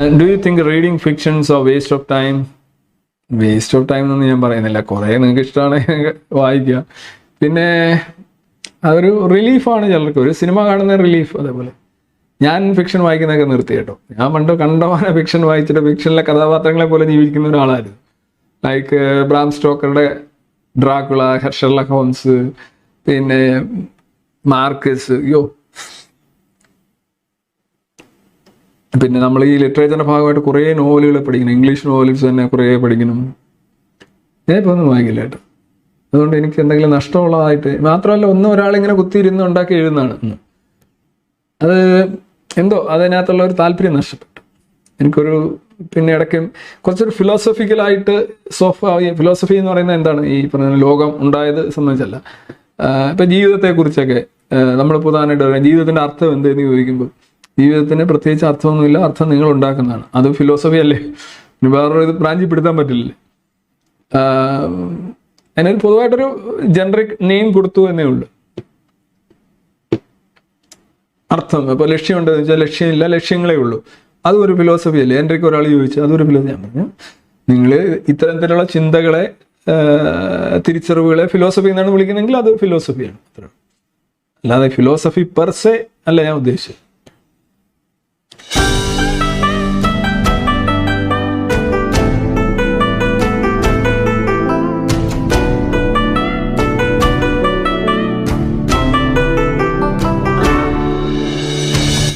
Do you think reading fictions of waste of time waste of time എന്നൊന്നും ഞാൻ പറയുന്നില്ല. കുറേ നിങ്ങൾക്ക് ഇഷ്ടമാണ് വായിക്കുക. പിന്നെ അതൊരു റിലീഫാണ് ചിലർക്ക്. ഒരു സിനിമ കാണുന്ന റിലീഫ് അതേപോലെ. ഞാൻ ഫിക്ഷൻ വായിക്കുന്നതൊക്കെ നിർത്തി കേട്ടോ. ഞാൻ പണ്ട് കണ്ടമാന ഫിക്ഷൻ വായിച്ചിട്ട് ഫിക്ഷനിലെ കഥാപാത്രങ്ങളെ പോലെ ജീവിക്കുന്ന ഒരാളായിരുന്നു. ലൈക്ക് ബ്രാം സ്റ്റോക്കറുടെ ഡ്രാക്കുള ഹെർഷർല ഹോംസ് പിന്നെ മാർക്കസ് അയ്യോ പിന്നെ നമ്മൾ ഈ ലിറ്ററേച്ചറിന്റെ ഭാഗമായിട്ട് കുറേ നോവലുകൾ പഠിക്കണം ഇംഗ്ലീഷ് നോവൽസ് തന്നെ കുറേ പഠിക്കണം ഞാനിപ്പോൾ ഒന്നും വായിക്കില്ല കേട്ടോ. അതുകൊണ്ട് എനിക്ക് എന്തെങ്കിലും നഷ്ടമുള്ളതായിട്ട് മാത്രമല്ല ഒന്നും ഒരാളിങ്ങനെ കുത്തിയിരുന്ന് ഉണ്ടാക്കി എഴുതുന്നതാണ്. അത് എന്തോ അതിനകത്തുള്ള ഒരു താല്പര്യം നഷ്ടപ്പെട്ടു. എനിക്കൊരു പിന്നെ ഇടയ്ക്ക് കുറച്ചൊരു ഫിലോസഫിക്കലായിട്ട് സോഫ ഫിലോസഫി എന്ന് പറയുന്നത് എന്താണ്? ഈ പറഞ്ഞ ലോകം ഉണ്ടായത് സംബന്ധിച്ചല്ല. ഇപ്പം ജീവിതത്തെക്കുറിച്ചൊക്കെ നമ്മൾ പ്രധാനമായിട്ട് പറയാം ജീവിതത്തിന്റെ അർത്ഥം എന്തെന്ന് ചോദിക്കുമ്പോൾ ജീവിതത്തിന് പ്രത്യേകിച്ച് അർത്ഥമൊന്നുമില്ല. അർത്ഥം നിങ്ങൾ ഉണ്ടാക്കുന്നതാണ് അത് ഫിലോസഫി അല്ലേ? വേറൊരു ഇത് ബ്രാഞ്ചിൽ പെടുത്താൻ പറ്റില്ലേ? ആഹ് അതിനൊരു പൊതുവായിട്ടൊരു ജനറിക് നെയിം കൊടുത്തു എന്നേ ഉള്ളൂ. അർത്ഥം. ഇപ്പോൾ ലക്ഷ്യമുണ്ടെന്ന് വെച്ചാൽ ലക്ഷ്യമില്ല ലക്ഷ്യങ്ങളേ ഉള്ളൂ. അതും ഒരു ഫിലോസഫി അല്ലേ? എന്റെ ഒരാൾ ചോദിച്ചു. അതൊരു ഫിലോസഫി ഞാൻ പറഞ്ഞു നിങ്ങൾ ഇത്തരത്തിലുള്ള ചിന്തകളെ തിരിച്ചറിവുകളെ ഫിലോസഫി എന്നാണ് വിളിക്കുന്നതെങ്കിൽ അത് ഫിലോസഫിയാണ് അല്ലാതെ ഫിലോസഫി പെർസെ അല്ല ഞാൻ ഉദ്ദേശിച്ചത്.